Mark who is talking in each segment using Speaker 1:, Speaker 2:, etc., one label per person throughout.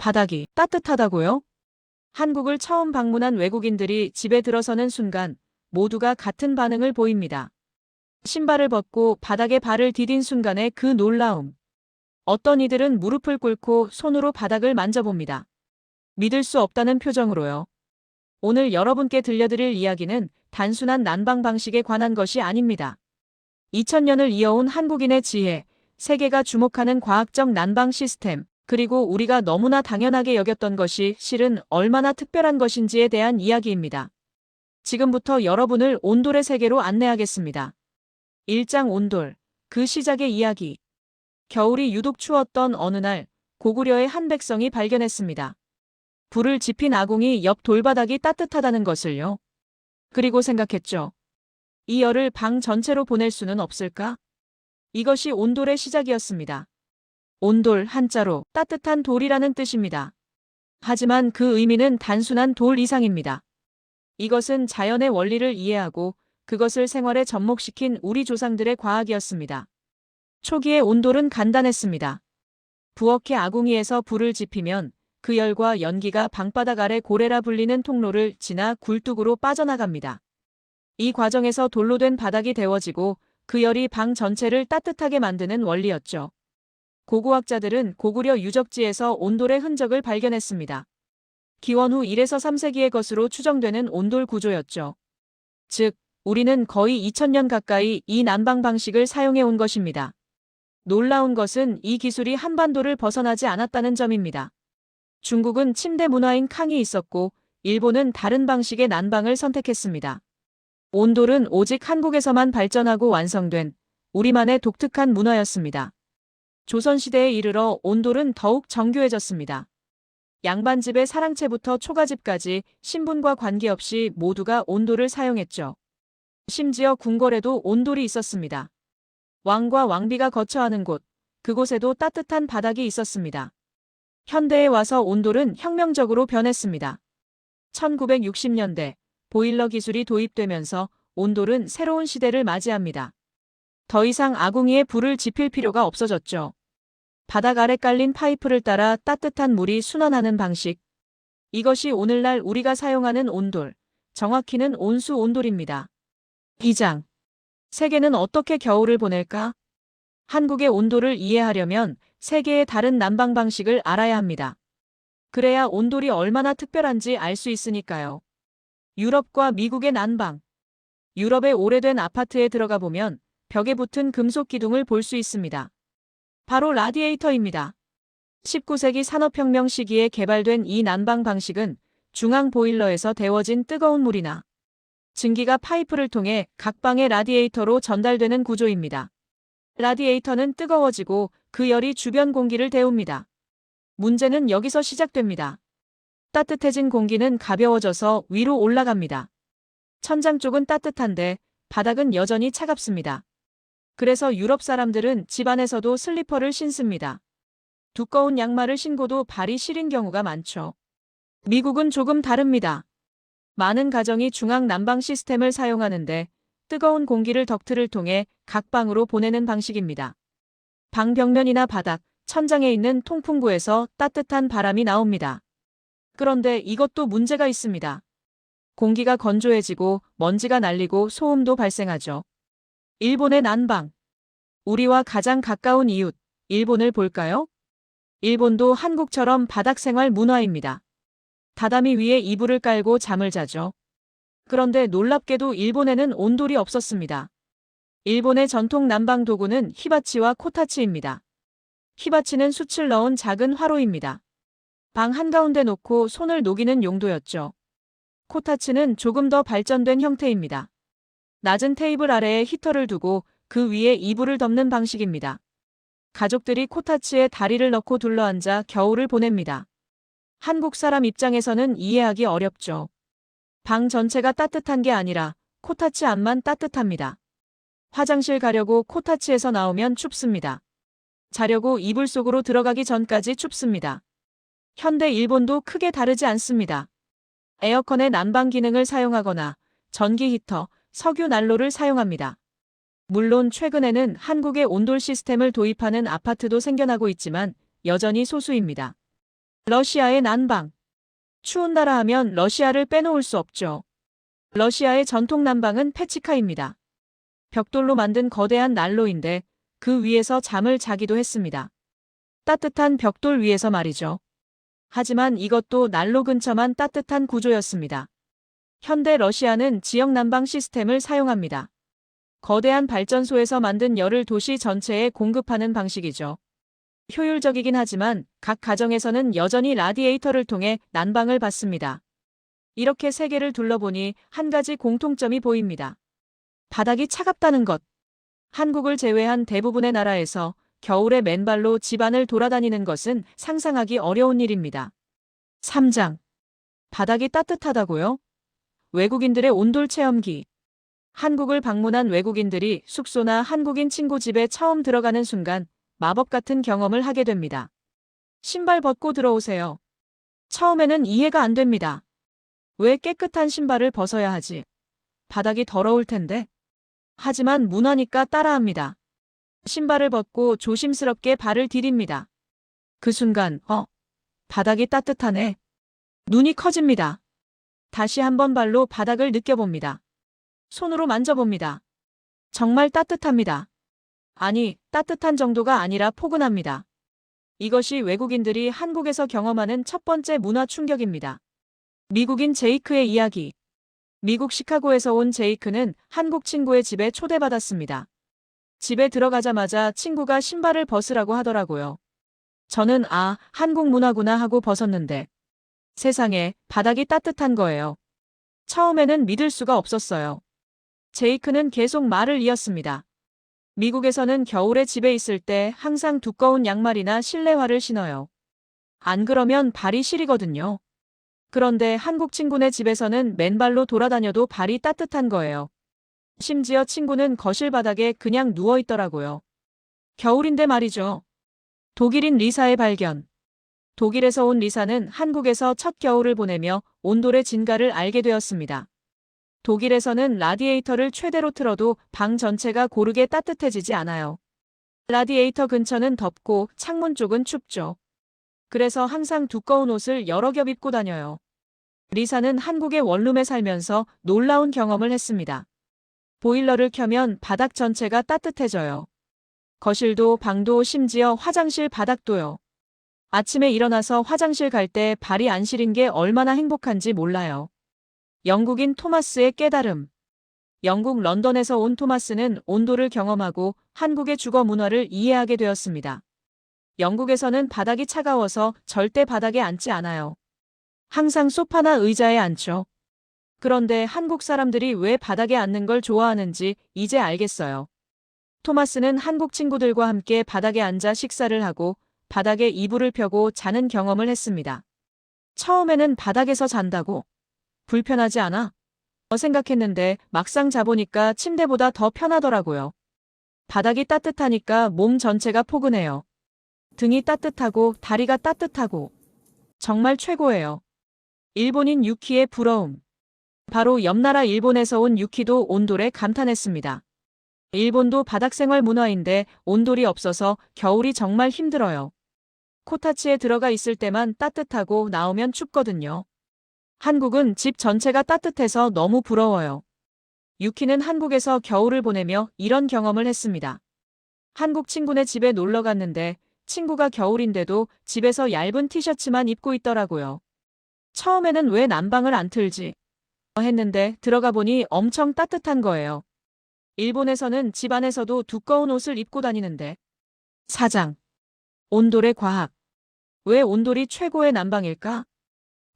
Speaker 1: 바닥이 따뜻하다고요? 한국을 처음 방문한 외국인들이 집에 들어서는 순간 모두가 같은 반응을 보입니다. 신발을 벗고 바닥에 발을 디딘 순간의 그 놀라움. 어떤 이들은 무릎을 꿇고 손으로 바닥을 만져봅니다. 믿을 수 없다는 표정으로요. 오늘 여러분께 들려드릴 이야기는 단순한 난방 방식에 관한 것이 아닙니다. 2000년을 이어온 한국인의 지혜, 세계가 주목하는 과학적 난방 시스템, 그리고 우리가 너무나 당연하게 여겼던 것이 실은 얼마나 특별한 것인지에 대한 이야기입니다. 지금부터 여러분을 온돌의 세계로 안내하겠습니다. 1장 온돌, 그 시작의 이야기. 겨울이 유독 추웠던 어느 날, 고구려의 한 백성이 발견했습니다. 불을 지핀 아궁이 옆 돌바닥이 따뜻하다는 것을요. 그리고 생각했죠. 이 열을 방 전체로 보낼 수는 없을까? 이것이 온돌의 시작이었습니다. 온돌 한자로 따뜻한 돌이라는 뜻입니다. 하지만 그 의미는 단순한 돌 이상입니다. 이것은 자연의 원리를 이해하고 그것을 생활에 접목시킨 우리 조상들의 과학이었습니다. 초기의 온돌은 간단했습니다. 부엌의 아궁이에서 불을 지피면 그 열과 연기가 방바닥 아래 고래라 불리는 통로를 지나 굴뚝으로 빠져나갑니다. 이 과정에서 돌로 된 바닥이 데워지고 그 열이 방 전체를 따뜻하게 만드는 원리였죠. 고고학자들은 고구려 유적지에서 온돌의 흔적을 발견했습니다. 기원 후 1에서 3세기의 것으로 추정되는 온돌 구조였죠. 즉, 우리는 거의 2000년 가까이 이 난방 방식을 사용해 온 것입니다. 놀라운 것은 이 기술이 한반도를 벗어나지 않았다는 점입니다. 중국은 침대 문화인 캉이 있었고, 일본은 다른 방식의 난방을 선택했습니다. 온돌은 오직 한국에서만 발전하고 완성된 우리만의 독특한 문화였습니다. 조선시대에 이르러 온돌은 더욱 정교해졌습니다. 양반집의 사랑채부터 초가집까지 신분과 관계없이 모두가 온돌을 사용했죠. 심지어 궁궐에도 온돌이 있었습니다. 왕과 왕비가 거처하는 곳, 그곳에도 따뜻한 바닥이 있었습니다. 현대에 와서 온돌은 혁명적으로 변했습니다. 1960년대 보일러 기술이 도입되면서 온돌은 새로운 시대를 맞이합니다. 더 이상 아궁이에 불을 지필 필요가 없어졌죠. 바닥 아래 깔린 파이프를 따라 따뜻한 물이 순환하는 방식. 이것이 오늘날 우리가 사용하는 온돌, 정확히는 온수 온돌입니다. 2장. 세계는 어떻게 겨울을 보낼까? 한국의 온돌을 이해하려면 세계의 다른 난방 방식을 알아야 합니다. 그래야 온돌이 얼마나 특별한지 알 수 있으니까요. 유럽과 미국의 난방. 유럽의 오래된 아파트에 들어가 보면 벽에 붙은 금속 기둥을 볼 수 있습니다. 바로 라디에이터입니다. 19세기 산업혁명 시기에 개발된 이 난방 방식은 중앙 보일러에서 데워진 뜨거운 물이나 증기가 파이프를 통해 각 방의 라디에이터로 전달되는 구조입니다. 라디에이터는 뜨거워지고 그 열이 주변 공기를 데웁니다. 문제는 여기서 시작됩니다. 따뜻해진 공기는 가벼워져서 위로 올라갑니다. 천장 쪽은 따뜻한데 바닥은 여전히 차갑습니다. 그래서 유럽 사람들은 집안에서도 슬리퍼를 신습니다. 두꺼운 양말을 신고도 발이 시린 경우가 많죠. 미국은 조금 다릅니다. 많은 가정이 중앙 난방 시스템을 사용하는데 뜨거운 공기를 덕트를 통해 각 방으로 보내는 방식입니다. 방 벽면이나 바닥, 천장에 있는 통풍구에서 따뜻한 바람이 나옵니다. 그런데 이것도 문제가 있습니다. 공기가 건조해지고 먼지가 날리고 소음도 발생하죠. 일본의 난방. 우리와 가장 가까운 이웃, 일본을 볼까요? 일본도 한국처럼 바닥 생활 문화입니다. 다다미 위에 이불을 깔고 잠을 자죠. 그런데 놀랍게도 일본에는 온돌이 없었습니다. 일본의 전통 난방 도구는 히바치와 코타치입니다. 히바치는 숯을 넣은 작은 화로입니다. 방 한가운데 놓고 손을 녹이는 용도였죠. 코타치는 조금 더 발전된 형태입니다. 낮은 테이블 아래에 히터를 두고 그 위에 이불을 덮는 방식입니다. 가족들이 코타치에 다리를 넣고 둘러앉아 겨울을 보냅니다. 한국 사람 입장에서는 이해하기 어렵죠. 방 전체가 따뜻한 게 아니라 코타치 안만 따뜻합니다. 화장실 가려고 코타치에서 나오면 춥습니다. 자려고 이불 속으로 들어가기 전까지 춥습니다. 현대 일본도 크게 다르지 않습니다. 에어컨의 난방 기능을 사용하거나 전기 히터, 석유 난로를 사용합니다. 물론 최근에는 한국의 온돌 시스템을 도입하는 아파트도 생겨나고 있지만 여전히 소수입니다. 러시아의 난방. 추운 나라 하면 러시아를 빼놓을 수 없죠. 러시아의 전통 난방은 페치카입니다. 벽돌로 만든 거대한 난로인데 그 위에서 잠을 자기도 했습니다. 따뜻한 벽돌 위에서 말이죠. 하지만 이것도 난로 근처만 따뜻한 구조였습니다. 현대 러시아는 지역 난방 시스템을 사용합니다. 거대한 발전소에서 만든 열을 도시 전체에 공급하는 방식이죠. 효율적이긴 하지만 각 가정에서는 여전히 라디에이터를 통해 난방을 받습니다. 이렇게 세계를 둘러보니 한 가지 공통점이 보입니다. 바닥이 차갑다는 것. 한국을 제외한 대부분의 나라에서 겨울에 맨발로 집안을 돌아다니는 것은 상상하기 어려운 일입니다. 3장. 바닥이 따뜻하다고요? 외국인들의 온돌 체험기. 한국을 방문한 외국인들이 숙소나 한국인 친구 집에 처음 들어가는 순간 마법 같은 경험을 하게 됩니다. 신발 벗고 들어오세요. 처음에는 이해가 안 됩니다. 왜 깨끗한 신발을 벗어야 하지? 바닥이 더러울 텐데. 하지만 문화니까 따라합니다. 신발을 벗고 조심스럽게 발을 디딥니다. 그 순간, 어, 바닥이 따뜻하네. 눈이 커집니다. 다시 한번 발로 바닥을 느껴봅니다. 손으로 만져봅니다. 정말 따뜻합니다. 아니, 따뜻한 정도가 아니라 포근합니다. 이것이 외국인들이 한국에서 경험하는 첫 번째 문화 충격입니다. 미국인 제이크의 이야기. 미국 시카고에서 온 제이크는 한국 친구의 집에 초대받았습니다. 집에 들어가자마자 친구가 신발을 벗으라고 하더라고요. 저는 아, 한국 문화구나 하고 벗었는데 세상에 바닥이 따뜻한 거예요. 처음에는 믿을 수가 없었어요. 제이크는 계속 말을 이었습니다. 미국에서는 겨울에 집에 있을 때 항상 두꺼운 양말이나 실내화를 신어요. 안 그러면 발이 시리거든요. 그런데 한국 친구네 집에서는 맨발로 돌아다녀도 발이 따뜻한 거예요. 심지어 친구는 거실 바닥에 그냥 누워 있더라고요. 겨울인데 말이죠. 독일인 리사의 발견. 독일에서 온 리사는 한국에서 첫 겨울을 보내며 온돌의 진가를 알게 되었습니다. 독일에서는 라디에이터를 최대로 틀어도 방 전체가 고르게 따뜻해지지 않아요. 라디에이터 근처는 덥고 창문 쪽은 춥죠. 그래서 항상 두꺼운 옷을 여러 겹 입고 다녀요. 리사는 한국의 원룸에 살면서 놀라운 경험을 했습니다. 보일러를 켜면 바닥 전체가 따뜻해져요. 거실도 방도 심지어 화장실 바닥도요. 아침에 일어나서 화장실 갈 때 발이 안 시린 게 얼마나 행복한지 몰라요. 영국인 토마스의 깨달음. 영국 런던에서 온 토마스는 온도를 경험하고 한국의 주거 문화를 이해하게 되었습니다. 영국에서는 바닥이 차가워서 절대 바닥에 앉지 않아요. 항상 소파나 의자에 앉죠. 그런데 한국 사람들이 왜 바닥에 앉는 걸 좋아하는지 이제 알겠어요. 토마스는 한국 친구들과 함께 바닥에 앉아 식사를 하고 바닥에 이불을 펴고 자는 경험을 했습니다. 처음에는 바닥에서 잔다고 불편하지 않아? 어 생각했는데 막상 자보니까 침대보다 더 편하더라고요. 바닥이 따뜻하니까 몸 전체가 포근해요. 등이 따뜻하고 다리가 따뜻하고 정말 최고예요. 일본인 유키의 부러움. 바로 옆나라 일본에서 온 유키도 온돌에 감탄했습니다. 일본도 바닥생활 문화인데 온돌이 없어서 겨울이 정말 힘들어요. 코타치에 들어가 있을 때만 따뜻하고 나오면 춥거든요. 한국은 집 전체가 따뜻해서 너무 부러워요. 유키는 한국에서 겨울을 보내며 이런 경험을 했습니다. 한국 친구네 집에 놀러 갔는데 친구가 겨울인데도 집에서 얇은 티셔츠만 입고 있더라고요. 처음에는 왜 난방을 안 틀지? 했는데 들어가 보니 엄청 따뜻한 거예요. 일본에서는 집 안에서도 두꺼운 옷을 입고 다니는데. 사장. 온돌의 과학. 왜 온돌이 최고의 난방일까?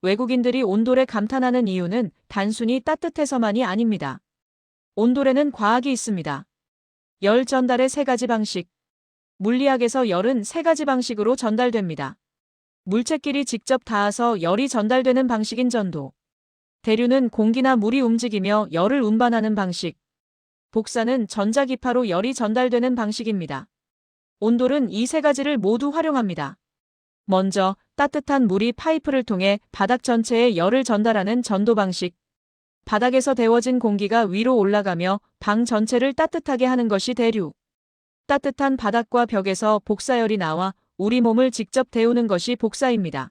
Speaker 1: 외국인들이 온돌에 감탄하는 이유는 단순히 따뜻해서만이 아닙니다. 온돌에는 과학이 있습니다. 열 전달의 세 가지 방식. 물리학에서 열은 세 가지 방식으로 전달됩니다. 물체끼리 직접 닿아서 열이 전달되는 방식인 전도. 대류는 공기나 물이 움직이며 열을 운반하는 방식. 복사는 전자기파로 열이 전달되는 방식입니다. 온돌은 이 세 가지를 모두 활용합니다. 먼저 따뜻한 물이 파이프를 통해 바닥 전체에 열을 전달하는 전도 방식. 바닥에서 데워진 공기가 위로 올라가며 방 전체를 따뜻하게 하는 것이 대류. 따뜻한 바닥과 벽에서 복사열이 나와 우리 몸을 직접 데우는 것이 복사입니다.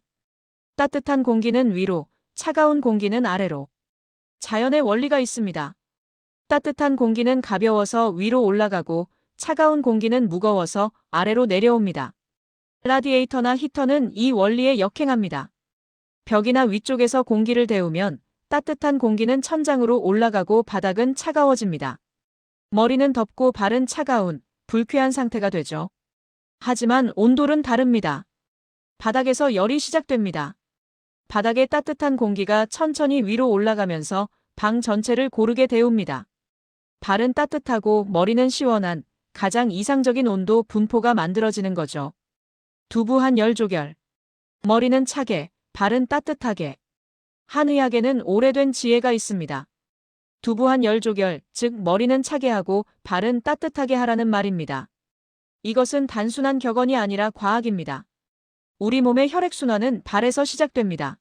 Speaker 1: 따뜻한 공기는 위로, 차가운 공기는 아래로. 자연의 원리가 있습니다. 따뜻한 공기는 가벼워서 위로 올라가고 차가운 공기는 무거워서 아래로 내려옵니다. 라디에이터나 히터는 이 원리에 역행합니다. 벽이나 위쪽에서 공기를 데우면 따뜻한 공기는 천장으로 올라가고 바닥은 차가워집니다. 머리는 덥고 발은 차가운, 불쾌한 상태가 되죠. 하지만 온돌은 다릅니다. 바닥에서 열이 시작됩니다. 바닥의 따뜻한 공기가 천천히 위로 올라가면서 방 전체를 고르게 데웁니다. 발은 따뜻하고 머리는 시원한 가장 이상적인 온도 분포가 만들어지는 거죠. 두부한 열 조결. 머리는 차게, 발은 따뜻하게. 한 의학에는 오래된 지혜가 있습니다. 두부한 열 조결, 즉 머리는 차게 하고 발은 따뜻하게 하라는 말입니다. 이것은 단순한 격언이 아니라 과학입니다. 우리 몸의 혈액순환은 발에서 시작됩니다.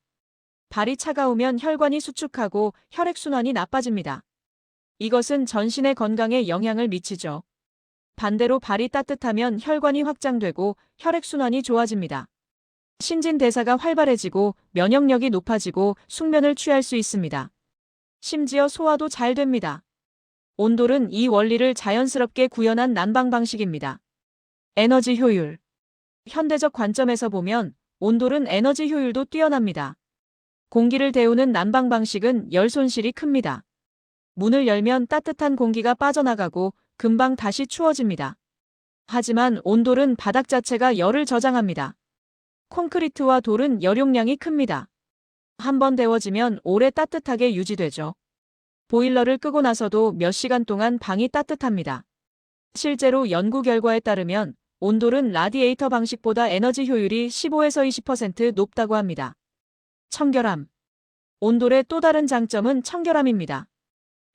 Speaker 1: 발이 차가우면 혈관이 수축하고 혈액순환이 나빠집니다. 이것은 전신의 건강에 영향을 미치죠. 반대로 발이 따뜻하면 혈관이 확장되고 혈액순환이 좋아집니다. 신진대사가 활발해지고 면역력이 높아지고 숙면을 취할 수 있습니다. 심지어 소화도 잘 됩니다. 온돌은 이 원리를 자연스럽게 구현한 난방 방식입니다. 에너지 효율. 현대적 관점에서 보면 온돌은 에너지 효율도 뛰어납니다. 공기를 데우는 난방 방식은 열 손실이 큽니다. 문을 열면 따뜻한 공기가 빠져나가고 금방 다시 추워집니다. 하지만 온돌은 바닥 자체가 열을 저장합니다. 콘크리트와 돌은 열용량이 큽니다. 한 번 데워지면 오래 따뜻하게 유지되죠. 보일러를 끄고 나서도 몇 시간 동안 방이 따뜻합니다. 실제로 연구 결과에 따르면 온돌은 라디에이터 방식보다 에너지 효율이 15에서 20% 높다고 합니다. 청결함. 온돌의 또 다른 장점은 청결함입니다.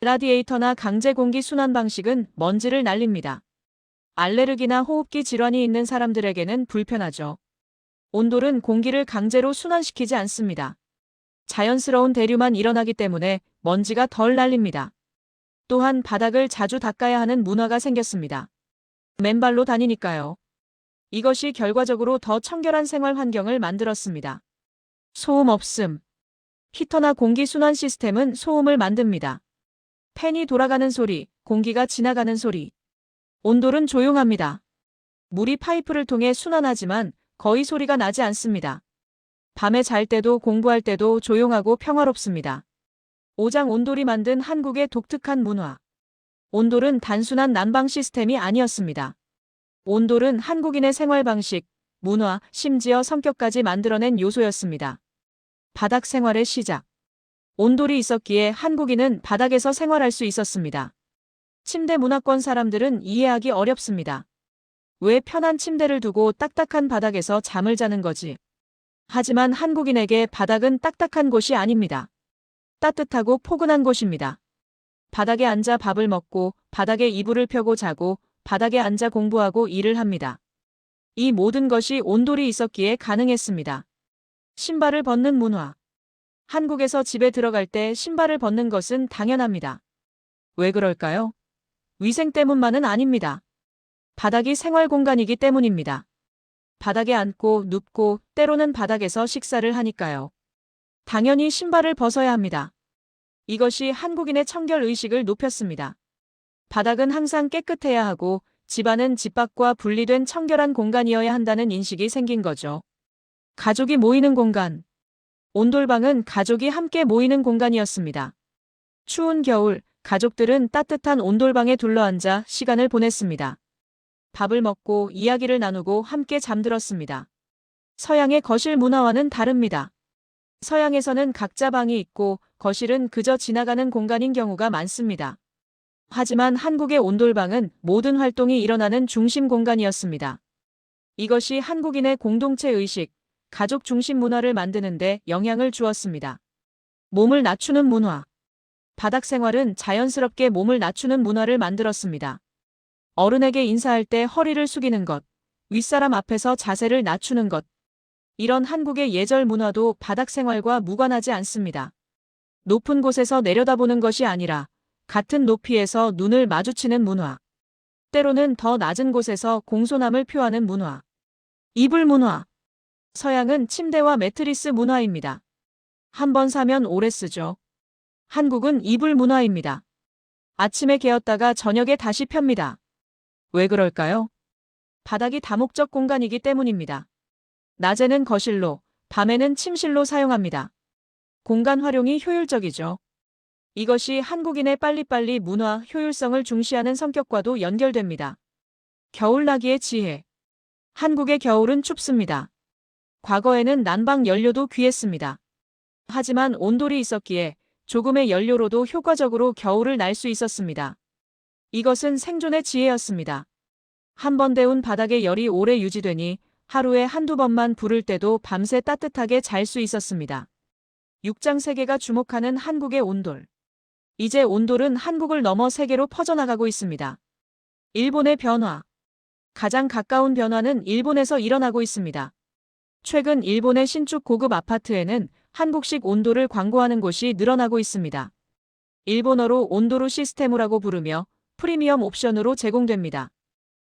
Speaker 1: 라디에이터나 강제 공기 순환 방식은 먼지를 날립니다. 알레르기나 호흡기 질환이 있는 사람들에게는 불편하죠. 온돌은 공기를 강제로 순환시키지 않습니다. 자연스러운 대류만 일어나기 때문에 먼지가 덜 날립니다. 또한 바닥을 자주 닦아야 하는 문화가 생겼습니다. 맨발로 다니니까요. 이것이 결과적으로 더 청결한 생활 환경을 만들었습니다. 소음 없음. 히터나 공기 순환 시스템은 소음을 만듭니다. 팬이 돌아가는 소리, 공기가 지나가는 소리. 온돌은 조용합니다. 물이 파이프를 통해 순환하지만 거의 소리가 나지 않습니다. 밤에 잘 때도 공부할 때도 조용하고 평화롭습니다. 오장 온돌이 만든 한국의 독특한 문화. 온돌은 단순한 난방 시스템이 아니었습니다. 온돌은 한국인의 생활 방식, 문화, 심지어 성격까지 만들어낸 요소였습니다. 바닥 생활의 시작. 온돌이 있었기에 한국인은 바닥에서 생활할 수 있었습니다. 침대 문화권 사람들은 이해하기 어렵습니다. 왜 편한 침대를 두고 딱딱한 바닥에서 잠을 자는 거지? 하지만 한국인에게 바닥은 딱딱한 곳이 아닙니다. 따뜻하고 포근한 곳입니다. 바닥에 앉아 밥을 먹고 바닥에 이불을 펴고 자고 바닥에 앉아 공부하고 일을 합니다. 이 모든 것이 온돌이 있었기에 가능했습니다. 신발을 벗는 문화. 한국에서 집에 들어갈 때 신발을 벗는 것은 당연합니다. 왜 그럴까요? 위생 때문만은 아닙니다. 바닥이 생활 공간이기 때문입니다. 바닥에 앉고 눕고 때로는 바닥에서 식사를 하니까요. 당연히 신발을 벗어야 합니다. 이것이 한국인의 청결 의식을 높였습니다. 바닥은 항상 깨끗해야 하고 집안은 집 밖과 분리된 청결한 공간이어야 한다는 인식이 생긴 거죠. 가족이 모이는 공간. 온돌방은 가족이 함께 모이는 공간이었습니다. 추운 겨울, 가족들은 따뜻한 온돌방에 둘러앉아 시간을 보냈습니다. 밥을 먹고 이야기를 나누고 함께 잠들었습니다. 서양의 거실 문화와는 다릅니다. 서양에서는 각자 방이 있고 거실은 그저 지나가는 공간인 경우가 많습니다. 하지만 한국의 온돌방은 모든 활동이 일어나는 중심 공간이었습니다. 이것이 한국인의 공동체 의식, 가족 중심 문화를 만드는데 영향을 주었습니다. 몸을 낮추는 문화. 바닥 생활은 자연스럽게 몸을 낮추는 문화를 만들었습니다. 어른에게 인사할 때 허리를 숙이는 것, 윗사람 앞에서 자세를 낮추는 것, 이런 한국의 예절 문화도 바닥 생활과 무관하지 않습니다. 높은 곳에서 내려다보는 것이 아니라 같은 높이에서 눈을 마주치는 문화. 때로는 더 낮은 곳에서 공손함을 표하는 문화. 이불 문화. 서양은 침대와 매트리스 문화입니다. 한 번 사면 오래 쓰죠. 한국은 이불 문화입니다. 아침에 개었다가 저녁에 다시 펴니다. 왜 그럴까요? 바닥이 다목적 공간이기 때문입니다. 낮에는 거실로, 밤에는 침실로 사용합니다. 공간 활용이 효율적이죠. 이것이 한국인의 빨리빨리 문화 효율성을 중시하는 성격과도 연결됩니다. 겨울나기의 지혜. 한국의 겨울은 춥습니다. 과거에는 난방 연료도 귀했습니다. 하지만 온돌이 있었기에 조금의 연료로도 효과적으로 겨울을 날 수 있었습니다. 이것은 생존의 지혜였습니다. 한 번 데운 바닥에 열이 오래 유지되니 하루에 한두 번만 부를 때도 밤새 따뜻하게 잘 수 있었습니다. 육장 세계가 주목하는 한국의 온돌. 이제 온돌은 한국을 넘어 세계로 퍼져나가고 있습니다. 일본의 변화. 가장 가까운 변화는 일본에서 일어나고 있습니다. 최근 일본의 신축 고급 아파트에는 한국식 온도를 광고하는 곳이 늘어나고 있습니다. 일본어로 온도로 시스템이라고 부르며 프리미엄 옵션으로 제공됩니다.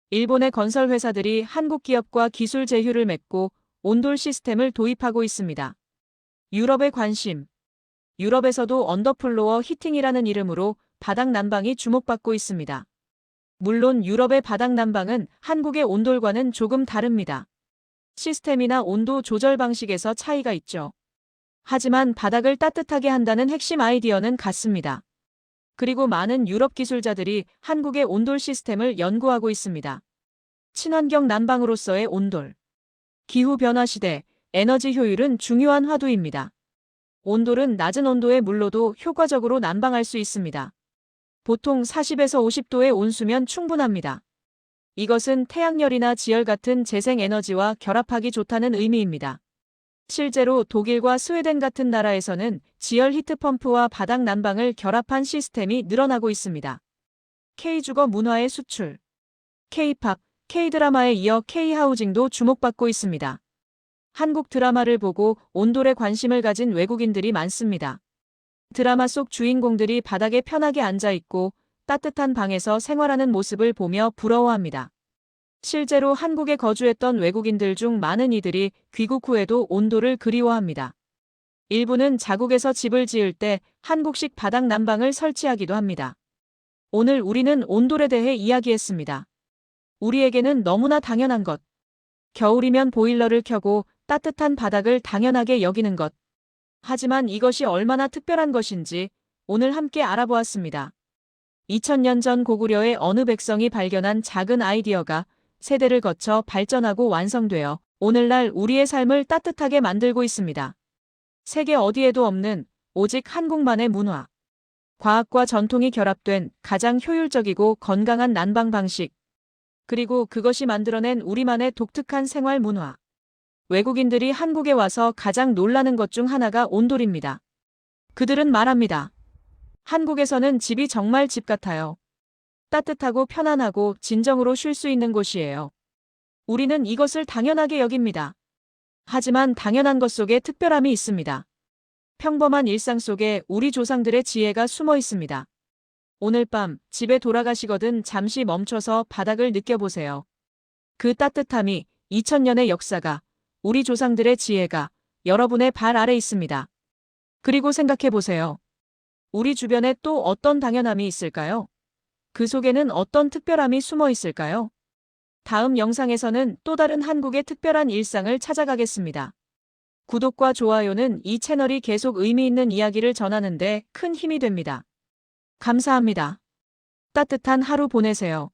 Speaker 1: 일본의 건설 회사들이 한국 기업과 기술 제휴를 맺고 온돌 시스템을 도입하고 있습니다. 유럽의 관심. 유럽에서도 언더플로어 히팅이라는 이름으로 바닥 난방이 주목받고 있습니다. 물론 유럽의 바닥 난방은 한국의 온돌과는 조금 다릅니다. 시스템이나 온도 조절 방식에서 차이가 있죠. 하지만 바닥을 따뜻하게 한다는 핵심 아이디어는 같습니다. 그리고 많은 유럽 기술자들이 한국의 온돌 시스템을 연구하고 있습니다. 친환경 난방으로서의 온돌. 기후 변화 시대, 에너지 효율은 중요한 화두입니다. 온돌은 낮은 온도의 물로도 효과적으로 난방할 수 있습니다. 보통 40에서 50도의 온수면 충분합니다. 이것은 태양열이나 지열 같은 재생에너지와 결합하기 좋다는 의미입니다. 실제로 독일과 스웨덴 같은 나라에서는 지열 히트펌프와 바닥 난방을 결합한 시스템이 늘어나고 있습니다. K주거 문화의 수출. K-팝, K-드라마에 이어 K-하우징도 주목받고 있습니다. 한국 드라마를 보고 온돌에 관심을 가진 외국인들이 많습니다. 드라마 속 주인공들이 바닥에 편하게 앉아 있고 따뜻한 방에서 생활하는 모습을 보며 부러워합니다. 실제로 한국에 거주했던 외국인들 중 많은 이들이 귀국 후에도 온도를 그리워합니다. 일부는 자국에서 집을 지을 때 한국식 바닥 난방을 설치하기도 합니다. 오늘 우리는 온돌에 대해 이야기했습니다. 우리에게는 너무나 당연한 것. 겨울이면 보일러를 켜고 따뜻한 바닥을 당연하게 여기는 것. 하지만 이것이 얼마나 특별한 것인지 오늘 함께 알아보았습니다. 2000년 전 고구려의 어느 백성이 발견한 작은 아이디어가 세대를 거쳐 발전하고 완성되어 오늘날 우리의 삶을 따뜻하게 만들고 있습니다. 세계 어디에도 없는 오직 한국만의 문화. 과학과 전통이 결합된 가장 효율적이고 건강한 난방 방식. 그리고 그것이 만들어낸 우리만의 독특한 생활 문화. 외국인들이 한국에 와서 가장 놀라는 것 중 하나가 온돌입니다. 그들은 말합니다. 한국에서는 집이 정말 집 같아요. 따뜻하고 편안하고 진정으로 쉴 수 있는 곳이에요. 우리는 이것을 당연하게 여깁니다. 하지만 당연한 것 속에 특별함이 있습니다. 평범한 일상 속에 우리 조상들의 지혜가 숨어 있습니다. 오늘 밤 집에 돌아가시거든 잠시 멈춰서 바닥을 느껴보세요. 그 따뜻함이 2000년의 역사가 우리 조상들의 지혜가 여러분의 발 아래 있습니다. 그리고 생각해 보세요. 우리 주변에 또 어떤 당연함이 있을까요? 그 속에는 어떤 특별함이 숨어 있을까요? 다음 영상에서는 또 다른 한국의 특별한 일상을 찾아가겠습니다. 구독과 좋아요는 이 채널이 계속 의미 있는 이야기를 전하는데 큰 힘이 됩니다. 감사합니다. 따뜻한 하루 보내세요.